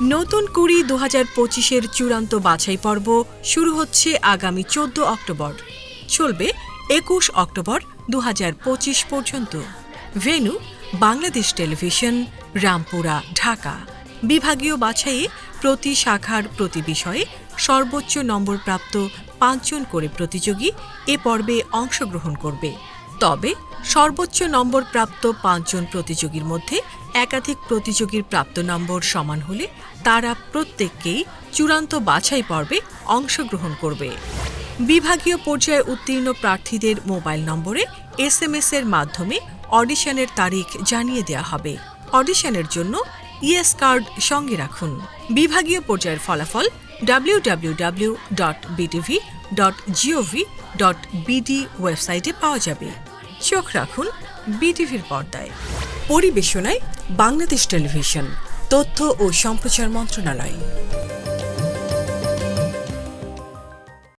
দু হাজার পঁচিশের চূড়ান্ত বাছাই পর্ব শুরু হচ্ছে আগামী চোদ্দ অক্টোবর। চলবে একুশ অক্টোবর দু হাজার পঁচিশ পর্যন্ত। Venue Bangladesh television, Rampura, Dhaka. বিভাগীয় বাছাইয়ে প্রতি শাখার প্রতি বিষয়ে সর্বোচ্চ নম্বরপ্রাপ্ত পাঁচজন করে প্রতিযোগী এ পর্বে অংশগ্রহণ করবে। তবে সর্বোচ্চ নম্বর প্রাপ্ত পাঁচজন প্রতিযোগীর মধ্যে একাধিক প্রতিযোগীর প্রাপ্ত নম্বর সমান হলে তারা প্রত্যেককেই চূড়ান্ত বাছাই পর্বে অংশগ্রহণ করবে। বিভাগীয় পর্যায়ে উত্তীর্ণ প্রার্থীদের মোবাইল নম্বরে এসএমএস এর মাধ্যমে অডিশনের তারিখ জানিয়ে দেওয়া হবে। অডিশনের জন্য ইএস কার্ড সঙ্গে রাখুন। বিভাগীয় পর্যায়ের ফলাফল W W W dot BTV dot GOV dot BD ওয়েবসাইটে পাওয়া যাবে। চোখ রাখুন বিটিভির পর্দায়। পরিবেশনায় বাংলাদেশ টেলিভিশন, তথ্য ও সম্প্রচার মন্ত্রণালয়।